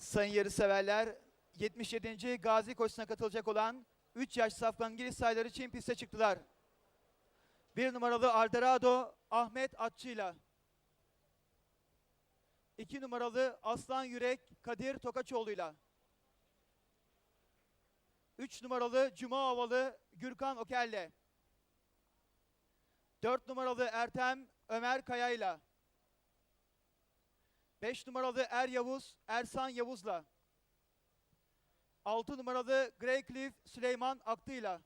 Sayın yarı severler 77. Gazi koşusuna katılacak olan 3 yaş safkan İngiliz sayıları için piste çıktılar. 1 numaralı Alderado Ahmet Atçı'yla 2 numaralı Aslan Yürek Kadir Tokaçoğlu'yla 3 numaralı Cuma Havalı Gürkan Okel'le 4 numaralı Ertem Ömer Kaya'yla 5 numaralı Er Yavuz Ersan Yavuz'la. 6 numaralı Greycliff Süleyman Aktı'yla.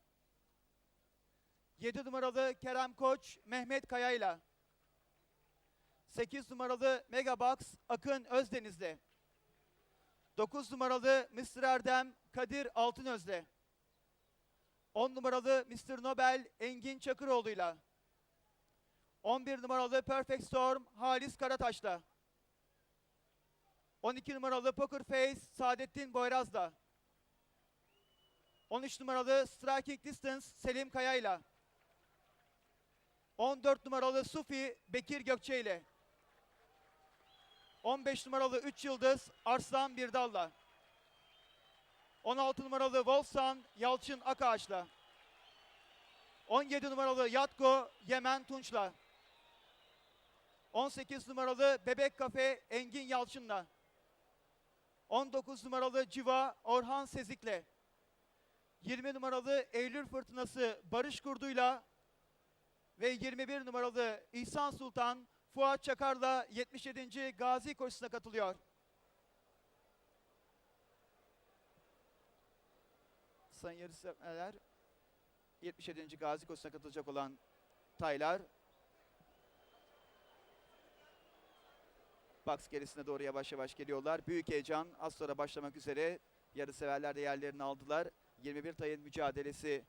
7 numaralı Kerem Koç Mehmet Kaya'yla. 8 numaralı Megabox Akın Özdeniz'le. 9 numaralı Mr. Erdem Kadir Altınöz'le. 10 numaralı Mr. Nobel Engin Çakıroğlu'yla. 11 numaralı Perfect Storm Halis Karataş'la 12 numaralı Poker Face Saadettin Boyraz'la. 13 numaralı Striking Distance Selim Kaya'yla. 14 numaralı Sufi Bekir Gökçe ile. 15 numaralı 3 Yıldız Arslan Birdal'la. 16 numaralı Volsan Yalçın Akağaç'la. 17 numaralı Yatko Yemen Tunç'la. 18 numaralı Bebek Kafe Engin Yalçın'la 19 numaralı Civa Orhan Sezik'le 20 numaralı Eylül Fırtınası Barış Kurdu'yla ve 21 numaralı İhsan Sultan Fuat Çakar'la 77. Gazi koşusuna katılıyor. Sayın yarışseverler 77. Gazi koşusuna katılacak olan Taylar Box gerisine doğru yavaş yavaş geliyorlar. Büyük heyecan az sonra başlamak üzere. Yarı severler de yerlerini aldılar. 21 tayın mücadelesi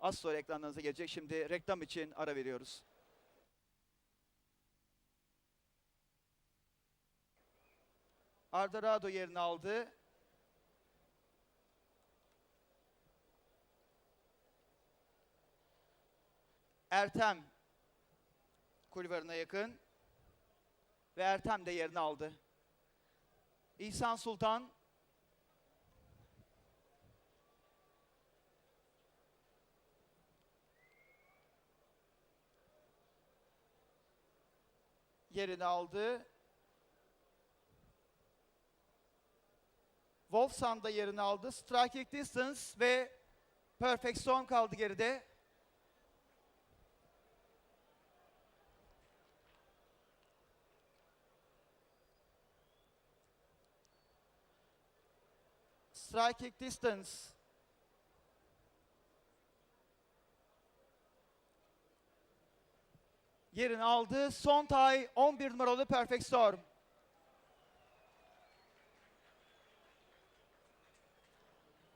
az sonra ekranlarınıza gelecek. Şimdi reklam için ara veriyoruz. Ardorado yerini aldı. Ertem kulvarına yakın ve Ertem de yerini aldı. İhsan Sultan yerini aldı. Wolfson da yerini aldı. Striking Distance ve Perfect Storm kaldı geride. Striking Distance. Yerini aldı. Son tay 11 numaralı Perfect Storm.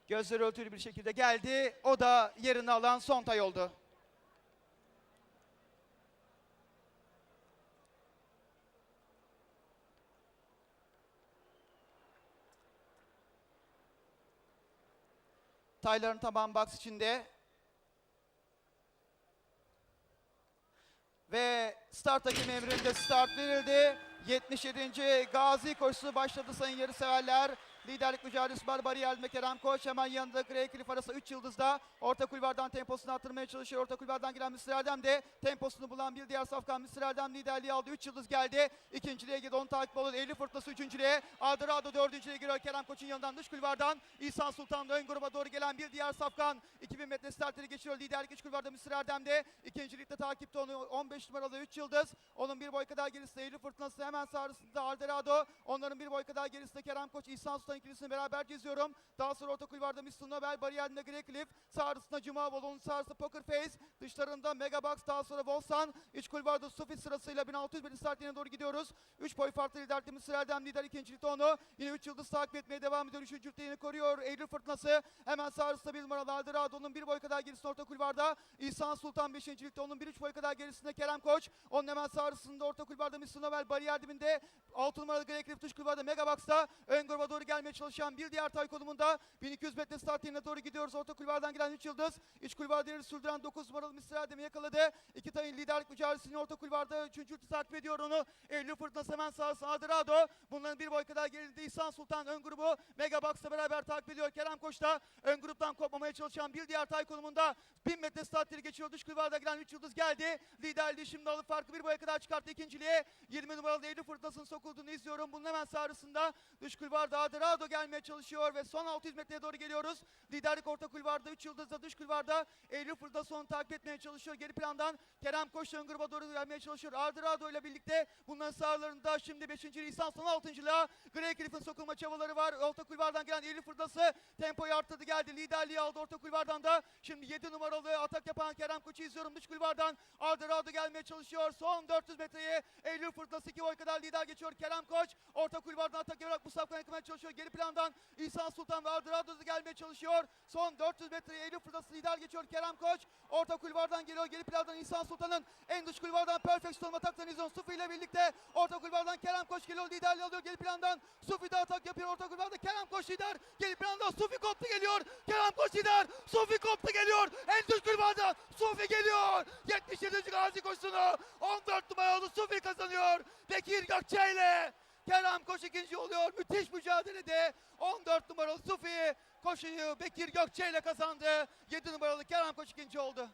Gözleri örtülü bir şekilde geldi. O da yerini alan son tay oldu. Tayların tamam box içinde. Ve start hakem emrinde start verildi. 77. Gazi koşusu başladı sayın yarı severler. Liderlik mücadelesi var. Bariyer'de Kerem Koç. Hemen yanında Grey Cliff arası 3 yıldızda. Orta kulvardan temposunu arttırmaya çalışıyor. Orta kulvardan giren Mr. Erdem de temposunu bulan bir diğer safkan Mr. Erdem liderliği aldı. 3 yıldız geldi. İkinciliğe girdi. Onu takip olan Eylül Fırtınası üçüncülüğe. Ardırado dördüncülüğe giriyor. Kerem Koç'un yanından dış kulvardan. İhsan Sultan ön gruba doğru gelen bir diğer safkan. 2000 metre starteri geçiyor. Liderlik 3 kulvarda Mr. Erdem de. İkincilikte takipte onu 15 numaralı 3 yıldız. Onun bir boy kadar gerisinde Eylül Fırtınası hemen sağrısında Alderado. Onların bir boy kadar gerisinde Kerem Koç, İhsan Sultan ikilisini beraber geziyorum. Daha sonra orta kulvarda Mr. Nobel, bariyerinde Grey Cliff. Sağrısında Cuma Bolon'un sağrısı Poker Face. Dışlarında Megabox, daha sonra Volsan. İç kulvarda Sufi sırasıyla 1600 bin start yerine doğru gidiyoruz. 3 boy farklı lider Mr. Erdem lider ikincilikte onu. Yine 3 yıldız takip etmeye devam ediyor. Üçüncülükte yine koruyor Eylül Fırtınası. Hemen sağrısında bir numaralı Alderado'nun bir boy kadar gerisinde orta kulvarda. İhsan Sultan beşincilikte onun bir üç boy kadar gerisinde Kerem Koç. Onun hemen sağrısında orta kulvarda Mr. Nobel bariyer dibinde. 6 numaralı Grey Cliff dış kulvarda Megabox'ta. Ön gruba doğru gelmeye gelmeye çalışan bir diğer tay konumunda 1200 metre start yerine doğru gidiyoruz. Orta kulvardan gelen 3 yıldız. İç kulvarda yarış sürdüren 9 numaralı Mr. Erdem'i yakaladı. İki tayın liderlik mücadelesini orta kulvarda 3. ülke takip ediyor onu. Eylül fırtınası hemen sağ Adrado. Bunların bir boy kadar geride İhsan Sultan ön grubu Mega Box'la beraber takip ediyor. Kerem Koç da ön gruptan kopmamaya çalışan bir diğer tay konumunda 1000 metre start yeri geçiyor. Dış kulvarda gelen 3 yıldız geldi. Liderliği şimdi alıp farkı bir boya kadar çıkarttı ikinciliğe. 20 numaralı Eylül fırtınasının sokulduğunu izliyorum. Bunun hemen sağrısında dış kulvarda Adrado gelmeye çalışıyor ve son 600 metreye doğru geliyoruz. Liderlik orta kulvarda 3 yıldızda dış kulvarda Eylül fırtınası onu takip etmeye çalışıyor. Geri plandan Kerem Koç ön gruba doğru gelmeye çalışıyor. Adrado ile birlikte bunların sağlarında şimdi 5. lisan son 6.lığa Grey Cliff'in sokulma çabaları var. Orta kulvardan gelen Eylül fırtınası tempoyu arttırdı geldi. Liderliği aldı orta kulvardan da. Şimdi 7 numaralı atak yapan Kerem Koç'u izliyorum. Dış kulvardan Adrado gelmeye çalışıyor. Son 400 metreye Eylül fırtınası 2 boy kadar lider geçiyor. Kerem Koç orta kulvardan atak yaparak bu safkan yıkmaya çalışıyor. Geri plandan İhsan Sultan ve Adrado da gelmeye çalışıyor. Son 400 metreye Eylül fırtınası lider geçiyor. Kerem Koç orta kulvardan geliyor. Geri plandan İhsan Sultan'ın en dış kulvardan Perfect Storm ataklarını izliyoruz. Sufi ile birlikte orta kulvardan Kerem Koç geliyor. Liderliği alıyor. Geri plandan Sufi de atak yapıyor. Orta kulvarda Kerem Koç lider. Geri plandan Sufi koptu geliyor. Kerem Koç lider. Sufi koptu geliyor. En dış kulvardan Sufi geliyor. 77. Gazi koşusunu 14 numaralı Sufi kazanıyor. Bekir Gökçe ile Kerem Koç ikinci oluyor. Müthiş mücadelede 14 numaralı Sufi koşuyu Bekir Gökçe ile kazandı. 7 numaralı Kerem Koç ikinci oldu.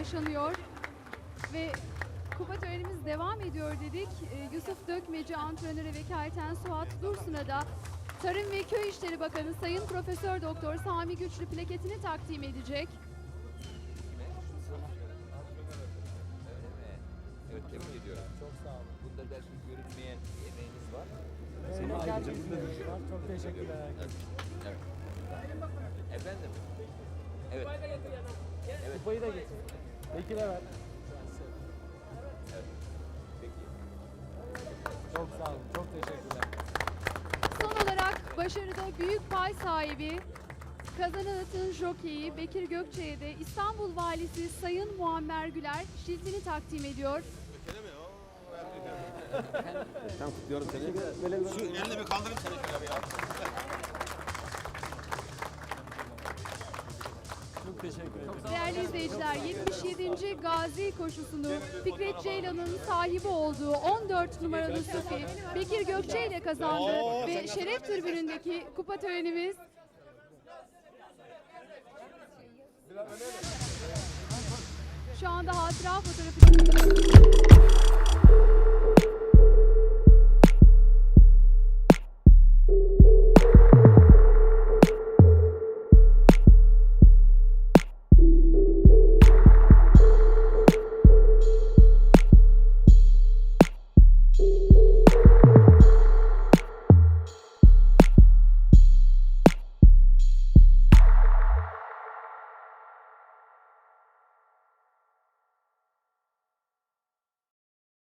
Yaşanıyor ve kupa törenimiz devam ediyor dedik. Ee, Yusuf Dökmeci antrenörü vekaleten Suat Dursun'a da Tarım ve Köy İşleri Bakanı Sayın Profesör Doktor Sami Güçlü plaketini takdim edecek. Evet tebrik ediyorum. Çok sağ olun. Bunda belki görünmeyen bir emeğiniz var. Senin ayrıca Çok teşekkürler. Evet. evet. Efendim? Evet. Evet. Kupayı da getir. Bekir'e ver. Peki. Çok sağ olun. Çok teşekkürler. Son olarak başarıda büyük pay sahibi kazanan atın jokeyi Bekir Gökçe'ye de İstanbul Valisi Sayın Muammer Güler şiltini takdim ediyor. Tamam kutluyorum seni. Şu elini bir kaldırın seni şöyle bir ya. Teşekkür ederim. Değerli izleyiciler 77. Gazi koşusunu Fikret Ceylan'ın sahibi olduğu 14 numaralı Sufi Bekir Gökçe ile kazandı ve şeref tribünündeki kupa törenimiz şu anda hatıra fotoğrafı